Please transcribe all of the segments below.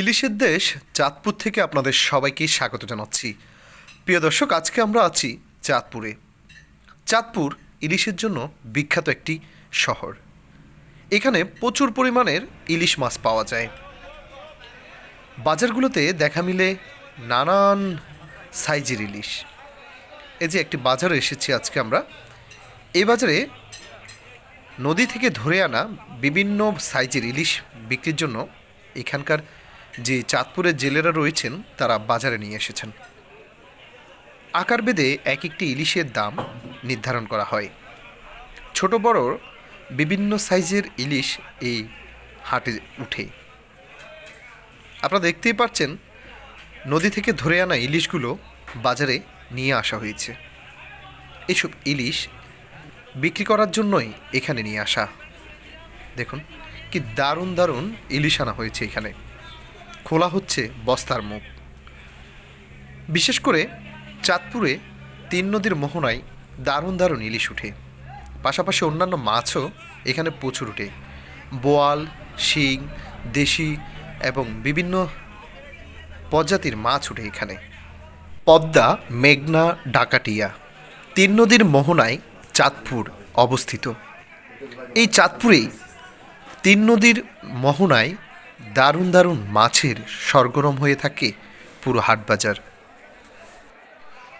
ইলিশের দেশ চাঁদপুর থেকে আপনাদের সবাইকে স্বাগত জানাচ্ছি। প্রিয় দর্শক, আজকে আমরা আছি চাঁদপুরে। চাঁদপুর ইলিশের জন্য বিখ্যাত একটি শহর। এখানে প্রচুর পরিমাণের ইলিশ মাছ পাওয়া যায়। বাজারগুলোতে দেখা মিলে নানান সাইজের ইলিশ। এই যে একটি বাজারে এসেছি আজকে আমরা। এই বাজারে নদী থেকে ধরে আনা বিভিন্ন সাইজের ইলিশ বিক্রির জন্য এখানকার যে চাঁদপুরের জেলেরা রয়েছেন, তারা বাজারে নিয়ে এসেছেন। আকার বেদে এক একটি ইলিশের দাম নির্ধারণ করা হয়। ছোট বড় বিভিন্ন সাইজের ইলিশ এই হাটে উঠে। আপনারা দেখতেই পাচ্ছেন, নদী থেকে ধরে আনা ইলিশগুলো বাজারে নিয়ে আসা হয়েছে। এসব ইলিশ বিক্রি করার জন্যই এখানে নিয়ে আসা। দেখুন, কি দারুণ দারুণ ইলিশ আনা হয়েছে এখানে। খোলা হচ্ছে বস্তার মুখ। বিশেষ করে চাঁদপুরে তিন নদীর মোহনায় দারুণ দারুণ ইলিশ উঠে। পাশাপাশি অন্যান্য মাছও এখানে প্রচুর উঠে। বোয়াল, শিং, দেশি এবং বিভিন্ন প্রজাতির মাছ উঠে এখানে। পদ্মা, মেঘনা, ডাকাটিয়া তিন নদীর মোহনায় চাঁদপুর অবস্থিত। এই চাঁদপুরেই তিন নদীর মোহনায় দারুণ দারুণ মাছের সরগরম হয়ে থাকে পুরো হাটবাজার।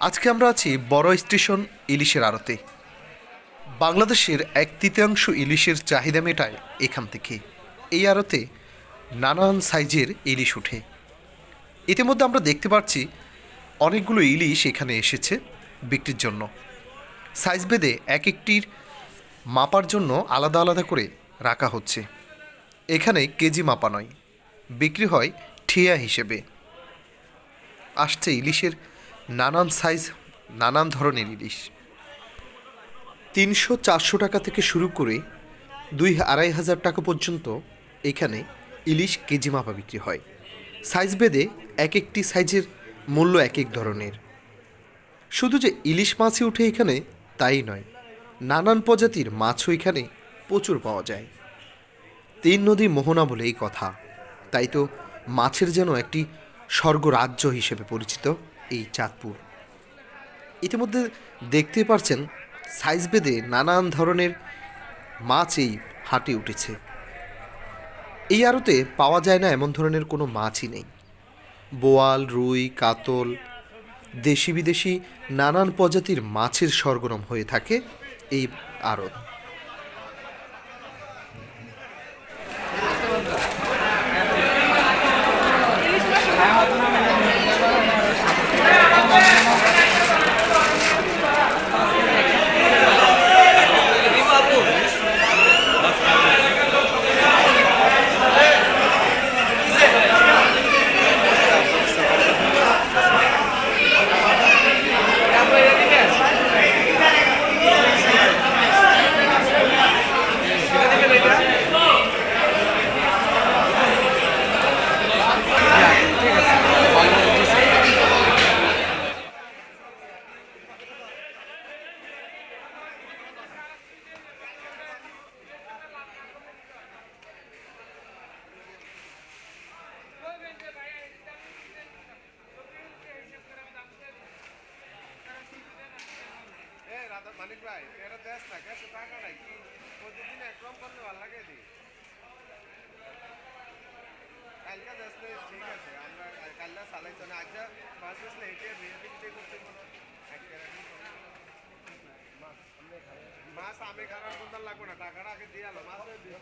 আজকে আমরা আছি বড় স্টেশন ইলিশের আড়তে। বাংলাদেশের এক তৃতীয়াংশ ইলিশের চাহিদা মেটায় এখান থেকে। এই আড়তে নানান সাইজের ইলিশ উঠে। ইতিমধ্যে আমরা দেখতে পাচ্ছি অনেকগুলো ইলিশ এখানে এসেছে বিক্রির জন্য। সাইজ ভেদে এক একটির মাপার জন্য আলাদা আলাদা করে রাখা হচ্ছে। এখানে কেজি মাপা নয়, বিক্রি হয় ঠিয়া হিসেবে। আসছে ইলিশের নানান সাইজ, নানান ধরনের ইলিশ। তিনশো চারশো টাকা থেকে শুরু করে দুই আড়াই হাজার টাকা পর্যন্ত এখানে ইলিশ কেজি মাপা বিক্রি হয়। সাইজ ভেদে এক একটি সাইজের মূল্য এক এক ধরনের। শুধু যে ইলিশ মাছই উঠে এখানে তাই নয়, নানান প্রজাতির মাছও এখানে প্রচুর পাওয়া যায়। তিন নদী মোহনা বলে এই কথা। তাই তো মাছের যেন একটি স্বর্গরাজ্য হিসেবে পরিচিত এই চাঁদপুর। ইতিমধ্যে দেখতে পারছেন, সাইজ বেদে নানান ধরনের মাছ এই হাটে উঠেছে। এই আড়তে পাওয়া যায় না এমন ধরনের কোনো মাছই নেই। বোয়াল, রুই, কাতল দেশি বিদেশি নানান প্রজাতির মাছের সরগরম হয়ে থাকে এই আড়ত। 来啊 মানিক ভাই এটা দেশ না গ্যাসে টাকা নাই, কি প্রতিদিন একরম করলে ভালো লাগে দি? কালকে দেশ ঠিক আছে, আমরা কালকে চালাইতো না আজকে পাঁচ নেই এটা রিয়েলিটি পে করতে মাছ আমি খারাপ কোনটা লাগবো না, টাকাটা আগে দিয়ে আলো, মাছ দিন